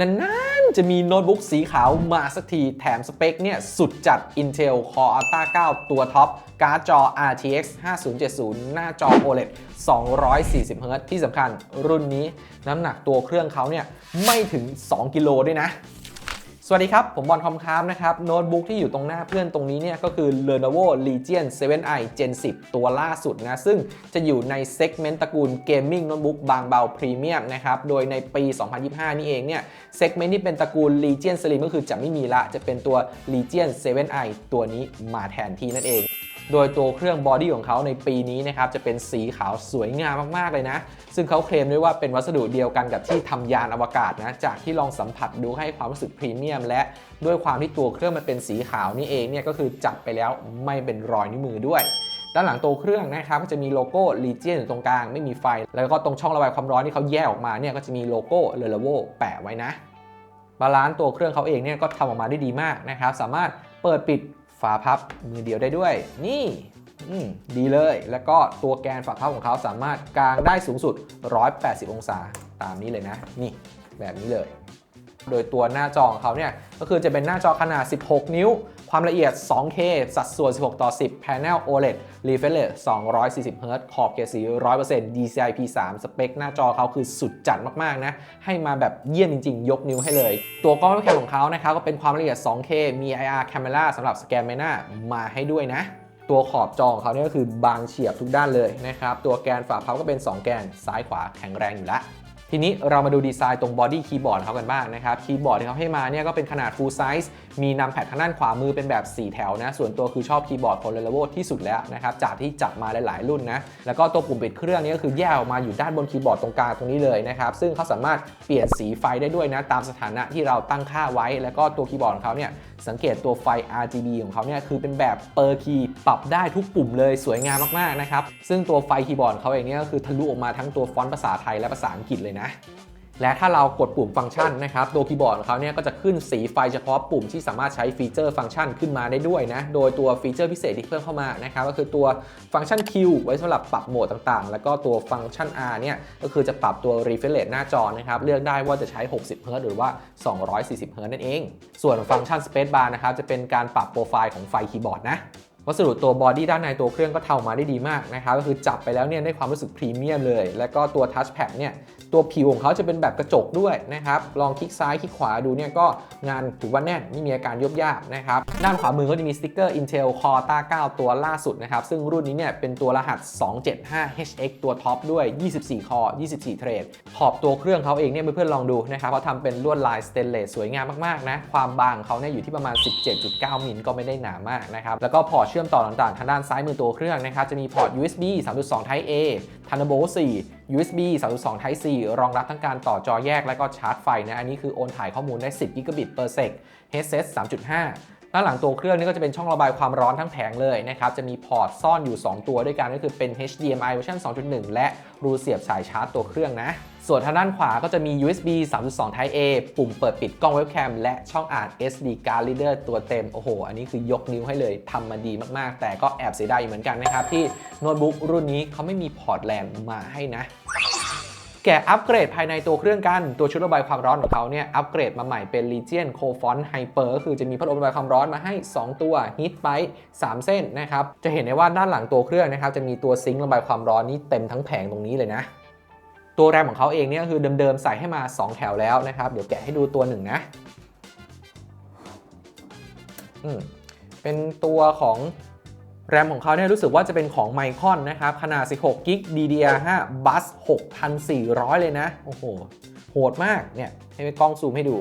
นานๆ จะมีโน้ตบุ๊กสีขาวมาสักทีแถมสเปคเนี่ย สุดจัด Intel Core Ultra 9 ตัวท็อป การ์ดจอ RTX 5070 หน้าจอ OLED 240 Hz ที่สำคัญรุ่นนี้น้ำหนักตัวเครื่องเขาเนี่ย ไม่ถึง 2 กิโลด้วยนะ สวัสดีครับ ผมบอลคอมคามนะครับโน้ตบุ๊กที่อยู่ตรงหน้าเพื่อนตรงนี้เนี่ยก็คือ Lenovo Legion 7i Gen 10 ตัวล่าสุดนะ ซึ่งจะอยู่ในเซกเมนต์ตระกูลเกมมิ่งโน้ตบุ๊กบางเบาพรีเมียมนะครับ โดยในปี 2025 นี่เองเนี่ยเซกเมนต์ที่เป็นตระกูล Legion Slim ก็คือจะไม่มีละจะเป็นตัว Legion 7i ตัวนี้มาแทนที่นั่นเอง โดยตัวเครื่องบอดี้ของเขาในปีนี้นะครับจะเป็นสีขาวสวยงามมากๆเลยนะ ซึ่งเขาเคลมด้วยว่าเป็นวัสดุเดียวกันกับที่ทำยานอวกาศนะ จากที่ลองสัมผัสดูให้ความรู้สึกพรีเมียม และด้วยความที่ตัวเครื่องมันเป็นสีขาวนี่เองเนี่ยก็คือจับไปแล้วไม่เป็นรอยนิ้วมือด้วยด้านหลังตัวเครื่องนะครับก็จะมีโลโก้ Legion อยู่ตรงกลางไม่มีไฟ แล้วก็ตรงช่องระบายความร้อนที่เขาแยกออกมาเนี่ยก็จะมีโลโก้ Lenovo แปะไว้นะบาลานซ์ตัวเครื่องเขาเองเนี่ยก็ทำออกมาได้ดีมากนะครับ สามารถเปิดปิด ฝาพับมือเดียวได้ด้วย นี่ดีเลย แล้วก็ตัวแกนฝาพับของเขาสามารถกางได้สูงสุด 180 องศาตามนี้เลยนะ นี่แบบนี้เลย โดยตัวหน้าจอของเขาเนี่ยก็คือจะเป็นหน้าจอขนาด 16 นิ้ว ความละเอียด 2K สัดส่วน 16 ต่อ 10 Panel OLED Refresh 240 Hz ขอบเกสี 100% DCI P3 สเปคหน้าจอเขาคือสุดจัดมากๆนะ ให้มาแบบเยี่ยมจริง ๆ ยกนิ้วให้เลย ตัวกล้องเว็บแคมของเขานะครับก็เป็นความละเอียด 2K มี IR Camera สำหรับสแกนใบหน้ามาให้ด้วยนะตัวขอบจอของเขาเนี่ยก็คือบางเฉียบทุกด้านเลยนะครับ ตัวแกนฝาพับก็เป็น 2 แกนซ้ายขวาแข็งแรงอยู่แล้วทีนี้เรามาดูดีไซน์ตรงบอดี้คีย์บอร์ดเขากันบ้างนะครับ คีย์บอร์ดที่เขาให้มาเนี่ยก็เป็นขนาด full size มีนำแพดทางด้านขวามือเป็นแบบ 4 แถวนะ ส่วนตัวคือชอบคีย์บอร์ดของ Lenovo ที่สุดแล้วนะครับ จากที่จับมาหลาย ๆ รุ่นนะ แล้วก็ตัวปุ่มปิดเครื่องนี้ก็คือแยกออกมาอยู่ด้านบนคีย์บอร์ดตรงกลางตรงนี้เลยนะครับ ซึ่งเขาสามารถเปลี่ยนสีไฟได้ด้วยนะ ตามสถานะที่เราตั้งค่าไว้ แล้วก็ตัวคีย์บอร์ดของเขาเนี่ยสังเกตตัวไฟ RGB ของเขาเนี่ยคือเป็นแบบเปอร์คีย์ปรับได้ทุกปุ่มเลยสวยงามมาก ๆ นะครับ ซึ่งตัวไฟคีย์บอร์ดเขาเองเนี่ยก็คือทะลุออกมาทั้งตัวฟอนต์ภาษาไทยและภาษาอังกฤษเลยนะ และถ้าเรากดปุ่มฟังก์ชันนะครับตัวคีย์บอร์ดของเขาเนี่ยก็จะขึ้นสีไฟเฉพาะปุ่มที่สามารถใช้ฟีเจอร์ฟังก์ชันขึ้นมาได้ด้วยนะ โดยตัวฟีเจอร์พิเศษที่เพิ่มเข้ามานะครับก็คือตัวฟังก์ชัน Q ไว้สำหรับปรับโหมดต่างๆ แล้วก็ตัวฟังก์ชัน R เนี่ยก็คือจะปรับตัว refresh rate หน้าจอนะครับเลือกได้ว่าจะใช้ 60 Hz หรือว่า 240 Hz นั่นเอง ส่วนฟังก์ชัน Space Bar นะครับจะเป็นการปรับโปรไฟล์ของไฟคีย์บอร์ดนะ วัสดุตัวบอดี้ด้านในตัวเครื่องก็ทำมาได้ดีมากนะครับก็คือจับไปแล้วเนี่ยได้ความรู้สึกพรีเมียมเลย แล้วก็ตัวทัชแพดเนี่ยตัวผิวของเขาจะเป็นแบบกระจกด้วยนะครับ ลองคลิกซ้ายคลิกขวาดูเนี่ยก็งานถือว่าแน่นไม่มีอาการยบยากนะครับ ด้านขวามือก็จะมีสติ๊กเกอร์ Intel Core t a 9ตัวล่าสุดนะครับ ซึ่งรุ่นนี้เนี่ยเป็นตัวรหัส 275HX ตัวท็อปด้วย 24 คอ 24 เทรด ขอบตัวเครื่องเขาเองเนี่ยเพื่อนๆลองดูนะครับเขาทำเป็นลวดลายสเตนเลสสวยงามมากๆนะ ความบางเขาเนี่ยอยู่ที่ประมาณ 17.9 มิลก็ไม่ได้หนามากนะครับ แล้วก็พอร์ตชื่อมต่อต่างๆ ทางด้านซ้ายมือตัวเครื่องนะครับ จะมีพอร์ต USB 3.2 Type A Thunderbolt 4 USB 3.2 Type C รองรับทั้งการต่อจอแยกและก็ชาร์จไฟนะ อันนี้คือโอนถ่ายข้อมูลได้ 10 g b per sec headset 3.5 ด้านหลังตัวเครื่องนี่ก็จะเป็นช่องระบายความร้อนทั้งแผงเลยนะครับ จะมีพอร์ตซ่อนอยู่ 2 ตัวด้วยกันก็คือเป็น HDMI เวอร์ชัน2.1 และรูเสียบสายชาร์จตัวเครื่องนะ ส่วนทางด้านขวาก็จะมี USB 3.2 Type A ปุ่มเปิดปิดกล้องเว็บแคมและช่องอ่าน SD card reader ตัวเต็ม โอ้โห อันนี้คือยกนิ้วให้เลยทำมาดีมากๆ แต่ก็แอบเสียดายเหมือนกันนะครับที่โน้ตบุ๊กรุ่นนี้เขาไม่มีพอร์ตแลนมาให้นะ แกะอัปเกรดภายในตัวเครื่องกัน ตัวชุดระบายความร้อนของเขาเนี่ยอัปเกรดมาใหม่เป็น Legion Cofont Hyper ก็คือจะมีพัดลมระบายความร้อนมาให้ 2 ตัว Heat Pipe 3 เส้นนะครับจะเห็นได้ว่าด้านหลังตัวเครื่องนะครับจะมีตัวซิงค์ระบายความร้อนนี่เต็มทั้งแผงตรงนี้เลยนะตัวแรมของเขาเองเนี่ยคือเดิมๆใส่ให้มา 2 แถวแล้วนะครับ เดี๋ยวแกะให้ดูตัวหนึ่งนะอืมเป็นตัวของ แรมของเขาเนี่ยรู้สึกว่าจะเป็นของไมคอนนะครับ ขนาด 16กิก DDR5 Bus 6400 เลยนะ โอ้โห โหดมากเนี่ยให้กล้องซูมให้ดู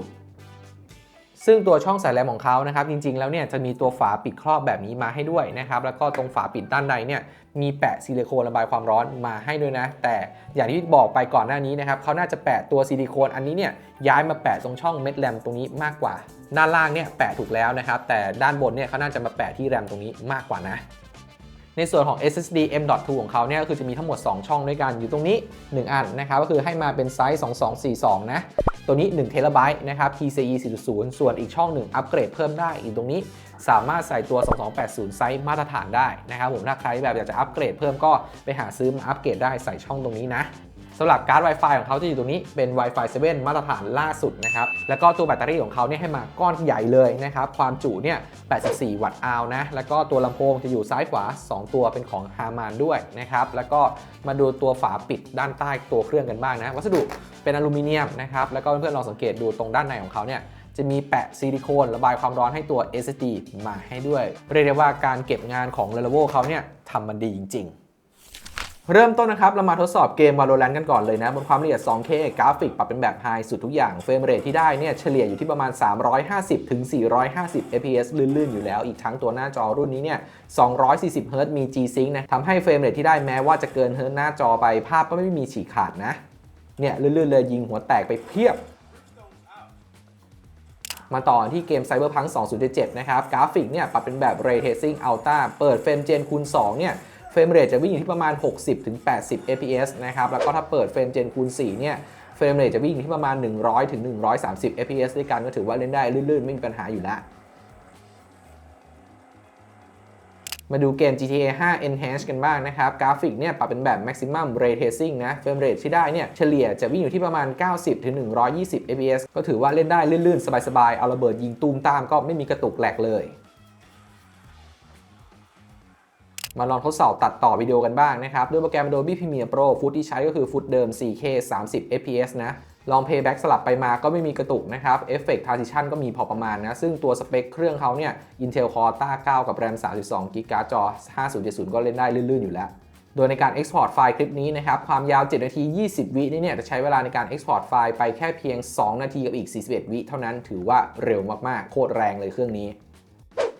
ซึ่งตัวช่องสายแลมของเขานะครับจริงๆแล้วเนี่ยจะมีตัวฝาปิดครอบแบบนี้มาให้ด้วยนะครับแล้วก็ตรงฝาปิดด้านในเนี่ยมีแปะซิลิโคนระบายความร้อนมาให้ด้วยนะ แต่อย่างที่บอกไปก่อนหน้านี้นะครับเขาน่าจะแปะตัวซิลิโคนอันนี้เนี่ยย้ายมาแปะตรงช่องเม็ดแรมตรงนี้มากกว่า ด้านล่างเนี่ยแปะถูกแล้วนะครับแต่ด้านบนเนี่ยเขาน่าจะมาแปะที่แรมตรงนี้มากกว่านะ ในส่วนของ SSD M.2 ของเขาเนี่ยก็คือจะมีทั้งหมด 2 ช่องด้วยกันอยู่ตรงนี้ 1 อันนะครับก็คือให้มาเป็นไซส์ 2242 นะ ตัวนี้1 t b นะครับ PCIe 4.0 ส่วนอีกช่องหนึ่งอัปเกรดเพิ่มได้อีกตรงนี้ สามารถใส่ตัว 2280 ไซส์มาตรฐานได้นะครับผมถ้าใครแบบอยากจะอัปเกรดเพิ่มก็ไปหาซื้อมาอัปเกรดได้ใส่ช่องตรงนี้นะ สำหรับการ์ด Wi-Fi ของเขาจะอยู่ตรงนี้เป็น Wi-Fi 7 มาตรฐานล่าสุดนะครับ แล้วก็ตัวแบตเตอรี่ของเขาเนี่ยให้มาก้อนใหญ่เลยนะครับ ความจุเนี่ย 84 วัตต์อาวนะ แล้วก็ตัวลำโพงจะอยู่ซ้ายขวา 2 ตัวเป็นของฮามานด้วยนะครับ แล้วก็มาดูตัวฝาปิดด้านใต้ตัวเครื่องกันบ้างนะ วัสดุเป็นอลูมิเนียมนะครับ แล้วก็เพื่อนๆลองสังเกตดูตรงด้านในของเขาเนี่ยจะมีแปะซิลิโคนระบายความร้อนให้ตัว SSD มาให้ด้วย เรียกได้ว่าการเก็บงานของ Lenovo เขาเนี่ยทำมันดีจริง ๆ เริ่มต้นนะครับ เรามาทดสอบเกม Valorant กันก่อนเลยนะ บนความละเอียด 2K กราฟิกปรับเป็นแบบ High สุดทุกอย่าง เฟรมเรทที่ได้เนี่ยเฉลี่ยอยู่ที่ประมาณ 350ถึง450 fps ลื่น ๆ อยู่แล้ว อีกทั้งตัวหน้าจอรุ่นนี้เนี่ย240 Hz มี G-Sync นะทำให้เฟรมเรทที่ได้แม้ว่าจะเกินเฮิร์ตหน้าจอไปภาพก็ไม่มีฉีกขาดนะ เนี่ยลื่น ๆ เลยยิงหัวแตกไปเพียบมาต่อที่เกม Cyberpunk 2077 นะครับ กราฟิกเนี่ยปรับเป็นแบบ Ray Tracing Ultra เปิดเฟรมเจนคูณ2เนี่ย เฟรมเรทจะวิ่งอยู่ที่ประมาณ 60-80 fps นะครับ แล้วก็ถ้าเปิดเฟรมเจนคูณ4เนี่ยเฟรมเรทจะวิ่งอยู่ที่ประมาณ 100-130 fps ด้วยกันก็ถือว่าเล่นได้ลื่นๆ ไม่มีปัญหาอยู่แล้ว มาดูเกม GTA 5 Enhanced กันบ้างนะครับ กราฟิกเนี่ยปรับเป็นแบบ Maximum Ray Tracing นะ เฟรมเรทที่ได้เนี่ยเฉลี่ยจะวิ่งอยู่ที่ประมาณ 90-120 fps ก็ถือว่าเล่นได้ลื่นๆ สบายๆ เอาระเบิดยิงตูมตามก็ไม่มีกระตุกแหลกเลย มาลองทดสอบตัดต่อวิดีโอกันบ้างนะครับ ด้วยโปรแกรม Adobe Premiere Pro ฟุตที่ใช้ก็คือฟุตเดิม 4K 30 fps นะลอง Playback สลับไปมาก็ไม่มีกระตุกนะครับ Effect Transition ก็มีพอประมาณนะ ซึ่งตัวสเปคเครื่องเขาเนี่ย Intel Core i 9กับ RAM 32 g b การ์ดจอ 5070 ก็เล่นได้ลื่นๆ อยู่แล้ว โดยในการ Export ไฟล์คลิปนี้นะครับ ความยาว 7 นาที 20 วินี่เนี่ย จะใช้เวลาในการ Export ไฟล์ไปแค่เพียง 2 นาทีกับอีก 41 วิเท่านั้นถือว่าเร็วมากๆ โคตรแรงเลยเครื่องนี้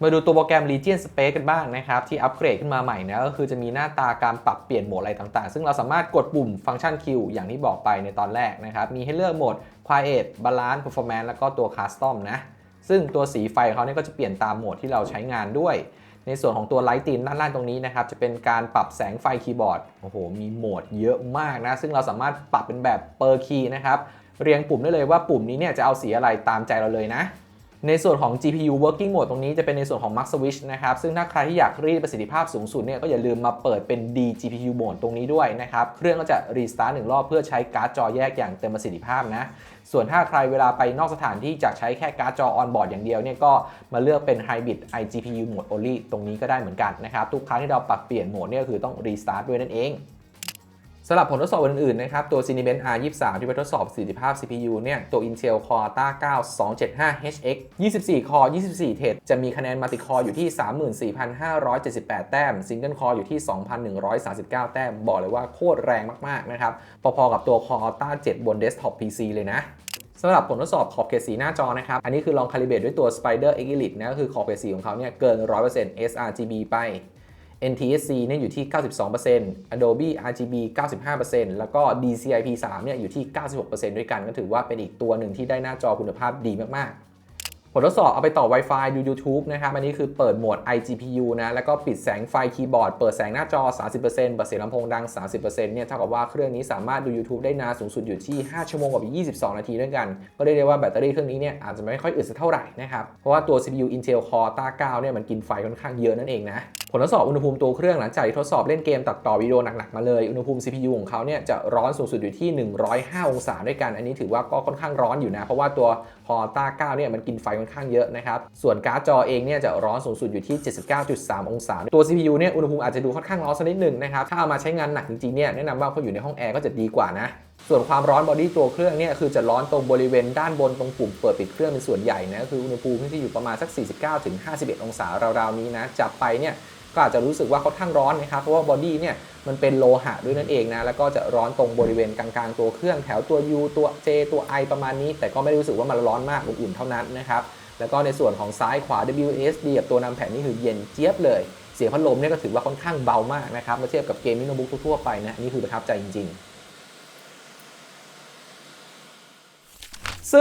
มาดูตัวโปรแกรม Legion Space กันบ้างนะครับ ที่อัปเกรดขึ้นมาใหม่นะก็คือจะมีหน้าตาการปรับเปลี่ยนโหมดอะไรต่างๆ ซึ่งเราสามารถกดปุ่มฟังก์ชัน Q อย่างที่บอกไปในตอนแรกนะครับ มีให้เลือกโหมด Quiet Balance Performance แล้วก็ตัว Custom นะ ซึ่งตัวสีไฟของเขาเนี่ยก็จะเปลี่ยนตามโหมดที่เราใช้งานด้วย ในส่วนของตัวไลท์ตีนด้านล่างตรงนี้นะครับจะเป็นการปรับแสงไฟคีย์บอร์ดโอ้โหมีโหมดเยอะมากนะซึ่งเราสามารถปรับเป็นแบบเปอร์คีย์นะครับเรียงปุ่มได้เลยว่าปุ่มนี้เนี่ยจะเอาสีอะไรตามใจเราเลยนะ ในส่วนของ GPU working mode ตรงนี้จะเป็นในส่วนของ Max Switch นะครับ ซึ่งถ้าใครที่อยากรีดประสิทธิภาพสูงสุดเนี่ยก็อย่าลืมมาเปิดเป็น D GPU mode ตรงนี้ด้วยนะครับ เครื่องก็จะ restart หนึ่งรอบเพื่อใช้การ์ดจอแยกอย่างเต็มประสิทธิภาพนะ ส่วนถ้าใครเวลาไปนอกสถานที่จากใช้แค่การ์ดจอ on board อย่างเดียวเนี่ยก็มาเลือกเป็น Hybrid iGPU mode only ตรงนี้ก็ได้เหมือนกันนะครับ ทุกครั้งที่เราปรับเปลี่ยนโหมดเนี่ยก็คือต้อง restart ด้วยนั่นเอง สำหรับผลทดสอบอื่นๆนะครับ ตัว Cinebench R23 ที่ไปทดสอบประสิทธิภาพ CPU เนี่ย ตัว Intel Core i 9 275HX 24 Core 24 Thread จะมีคะแนนมัลติคอร์อยู่ที่ 34,578 แต้ม Single Core อยู่ที่ 2,139 แต้ม บอกเลยว่าโคตรแรงมากๆนะครับ พอๆกับตัว Core Ultra 7 บน Desktop PC เลยนะสำหรับผลทดสอบขอบเขตสีหน้าจอนะครับ อันนี้คือลองคาลิเบรตด้วยตัว Spider X Elite นะก็คือขอบเขตสีของเขาเนี่ยเกิน 100% sRGB ไป NTSC เนี่ยอยู่ที่ 92% Adobe RGB 95%แล้วก็ DCI-P3 เนี่ยอยู่ที่ 96%ด้วยกัน ก็ถือว่าเป็นอีกตัวหนึ่งที่ได้หน้าจอคุณภาพดีมากๆ ผลทดสอบเอาไปต่อ Wi-Fi ดู YouTube นะครับ อันนี้คือเปิดโหมด iGPU นะ แล้วก็ปิดแสงไฟคีย์บอร์ด เปิดแสงหน้าจอ 30%เปิดเสียงลำโพงดัง 30%เนี่ย เท่ากับว่าเครื่องนี้สามารถดู YouTube ได้นานสูงสุดอยู่ที่ 5 ชั่วโมงกับอีก22 นาทีด้วยกัน ก็เรียกได้ว่าแบตเตอรี่เครื่องนี้เนี่ยอาจจะไม่ค่อยอึดสักเท่าไหร่นะครับ เพราะว่าตัว CPU Intel Core i 9เนี่ยมันกินไฟค่อนข้างเยอะนั่นเองนะ ผลทดสอบอุณหภูมิตัวเครื่องหลังจากที่ทดสอบเล่นเกมตัดต่อวิดีโอหนักๆมาเลย อุณหภูมิ CPU ของเขาเนี่ยจะร้อนสูงสุดอยู่ที่ 105 องศาด้วยกัน อันนี้ถือว่าก็ค่อนข้างร้อนอยู่นะ เพราะว่าตัว Core i 9เนี่ยมันกินไฟค่อนข้างเยอะนะครับ ส่วนการ์ดจอเองเนี่ยจะร้อนสูงสุดอยู่ที่ 79.3 องศา ตัว CPU เนี่ยอุณหภูมิอาจจะดูค่อนข้างร้อนสักนิดหนึ่งนะครับถ้าเอามาใช้งานหนักจริงๆเนี่ยแนะนำว่าเขาอยู่ในห้องแอร์ก็จะดีกว่านะส่วนความร้อนบอดี้ตัวเครื่องเนี่ยคือจะร้อนตรงบริเวณด้านบนตรงปุ่มเปิดปิดเครื่องเป็นส่วนใหญ่นะคืออุณหภูมิที่อยู่ประมาณสัก 49-51 องศาราวๆนี้นะจับไปเนี่ย ก็อาจจะรู้สึกว่าเขาทั้งร้อนนะครับเพราะว่าบอดี้เนี่ยมันเป็นโลหะด้วยนั่นเองนะแล้วก็จะร้อนตรงบริเวณกลางๆตัวเครื่องแถวตัว U ตัว J ตัว I ประมาณนี้ แต่ก็ไม่ได้รู้สึกว่ามันร้อนมากอุ่นๆเท่านั้นนะครับแล้วก็ในส่วนของซ้ายขวา WSD กับตัวนำแผ่นนี่คือเย็นเจี๊ยบเลยเสียงพัดลมเนี่ยก็ถือว่าค่อนข้างเบามากนะครับเมื่อเทียบกับเกมมิโนบุ๊กทั่วไปนะนี่คือประทับใจจริงๆ ส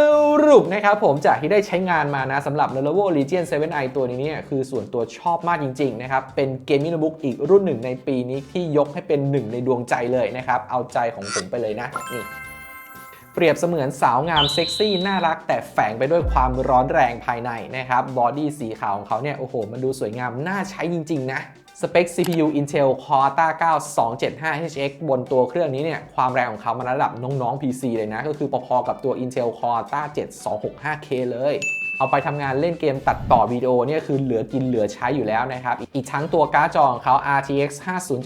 รุปนะครับผมจากที่ได้ใช้งานมานะสำหรับ Lenovo Legion 7i ตัวนี้เนี่ยคือส่วนตัวชอบมากจริงๆนะครับเป็นเกมมิโนบุ๊กอีกรุ่นหนึ่งในปีนี้ที่ยกให้เป็นหนึ่งในดวงใจเลยนะครับ เอาใจของผมไปเลยนะนี่เปรียบเสมือนสาวงามเซ็กซี่น่ารัก แต่แฝงไปด้วยความร้อนแรงภายในนะครับบอดี้สีขาวของเขาเนี่ยโอ้โหมันดูสวยงามน่าใช้จริง ๆ นะ สเปค CPU Intel Core i 9 275HX บนตัวเครื่องนี้เนี่ย ความแรงของเขามันระดับน้องๆ PC เลยนะ ก็คือพอๆกับตัว Intel Core i 7 265K เลย เอาไปทำงานเล่นเกมตัดต่อวิดีโอเนี่ยคือเหลือกินเหลือใช้อยู่แล้วนะครับ อีกทั้งตัวการ์ดจอของเขา RTX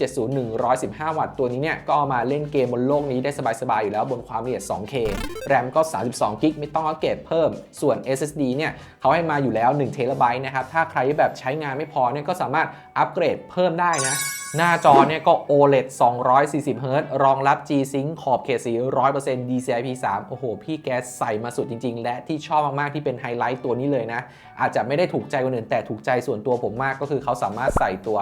5070 115 วัตต์ตัวนี้เนี่ยก็มาเล่นเกมบนโลกนี้ได้สบายๆอยู่แล้วบนความละเอียด 2K แรมก็ 32กิกไม่ต้องอัปเกรดเพิ่ม ส่วน SSD เนี่ยเขาให้มาอยู่แล้ว1 t b นะครับถ้าใครแบบใช้งานไม่พอเนี่ยก็สามารถอัปเกรดเพิ่มได้นะ หน้าจอเนี่ยก็ OLED 240 Hz รองรับ G-Sync ขอบเขตสี 100% DCI-P3 โอ้โห พี่แกใส่มาสุดจริง ๆ และที่ชอบมาก ๆ ที่เป็นไฮไลท์ตัวนี้เลยนะ อาจจะไม่ได้ถูกใจคนอื่น แต่ถูกใจส่วนตัวผมมากก็คือเขาสามารถใส่ตัว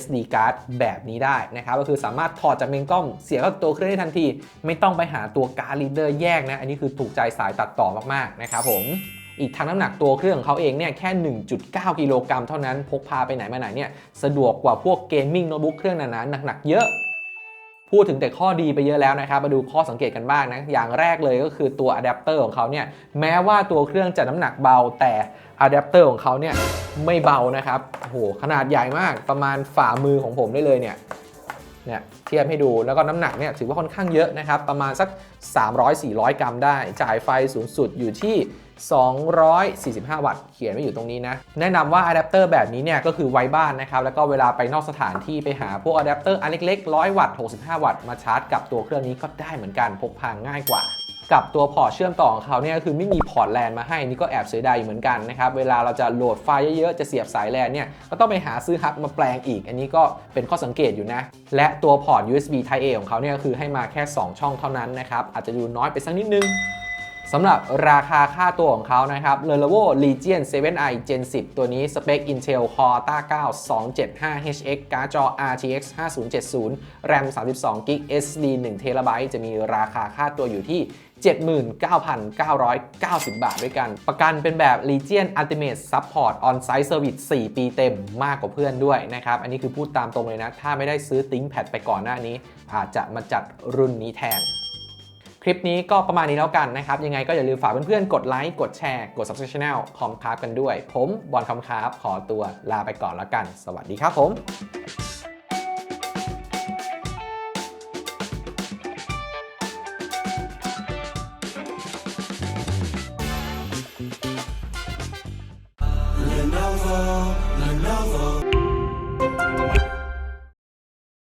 SD card แบบนี้ได้นะครับ ก็คือสามารถถอดจากเมนกล้องเสียบเข้าตัวเครื่องได้ทันที ไม่ต้องไปหาตัวการ์ดรีเดอร์แยกนะ อันนี้คือถูกใจสายตัดต่อมาก ๆ นะครับผม อีกทั้งน้ำหนักตัวเครื่องของเขาเองเนี่ยแค่ 1.9 กิโลกรัมเท่านั้นพกพาไปไหนมาไหนเนี่ยสะดวกกว่าพวกเกมมิ่งโน้ตบุ๊กเครื่องหนาๆหนักๆเยอะพูดถึงแต่ข้อดีไปเยอะแล้วนะครับ มาดูข้อสังเกตกันบ้างนะ อย่างแรกเลยก็คือตัวอะแดปเตอร์ของเขาเนี่ย แม้ว่าตัวเครื่องจะน้ำหนักเบา แต่อะแดปเตอร์ของเขาเนี่ยไม่เบานะครับ โอ้โห ขนาดใหญ่มาก ประมาณฝ่ามือของผมได้เลยเนี่ย เนี่ยเทียบให้ดู แล้วก็น้ำหนักเนี่ยถือว่าค่อนข้างเยอะนะครับ ประมาณสัก 300-400 กรัมได้ จ่ายไฟสูงสุดอยู่ที่ 245 วัตต์ เขียนไว้อยู่ตรงนี้นะ แนะนำว่าอะแดปเตอร์แบบนี้เนี่ยก็คือไว้บ้านนะครับ แล้วก็เวลาไปนอกสถานที่ไปหาพวกอะแดปเตอร์อันเล็กๆ 100 วัตต์ 65 วัตต์ มาชาร์จกับตัวเครื่องนี้ก็ได้เหมือนกัน พกพาง่ายกว่า กับตัวพอร์ตเชื่อมต่อของเขาเนี่ยคือไม่มีพอร์ตแลนมาให้ นี่ก็แอบเสียดายอยู่เหมือนกันนะครับ เวลาเราจะโหลดไฟล์เยอะๆ จะเสียบสายแลนเนี่ย ก็ต้องไปหาซื้อฮับมาแปลงอีก อันนี้ก็เป็นข้อสังเกตอยู่นะ และตัวพอร์ต USB Type A ของเขาเนี่ยคือให้มาแค่ 2 ช่องเท่านั้นนะครับ อาจจะดูน้อยไปสักนิดนึง สำหรับราคาค่าตัวของเขานะครับ Lenovo Legion 7i Gen 10 ตัวนี้สเปค Intel Core i 9 275HX การ์ดจอ RTX 5070 RAM 32 g b SD 1 TB จะมีราคาค่าตัวอยู่ที่ 79,990 บาทด้วยกัน ประกันเป็นแบบ Legion Ultimate Support On-Site Service 4 ปีเต็มมากกว่าเพื่อนด้วยนะครับ อันนี้คือพูดตามตรงเลยนะ ถ้าไม่ได้ซื้อ ThinkPad ไปก่อนหน้านี้ อาจจะมาจัดรุ่นนี้แทน คลิปนี้ก็ประมาณนี้แล้วกันนะครับ ยังไงก็อย่าลืมฝากเพื่อนๆ กดไลค์ กดแชร์ กด subscribe channel คอมคราฟกันด้วย ผมบอลคอมคราฟขอตัวลาไปก่อนแล้วกัน สวัสดีครับผม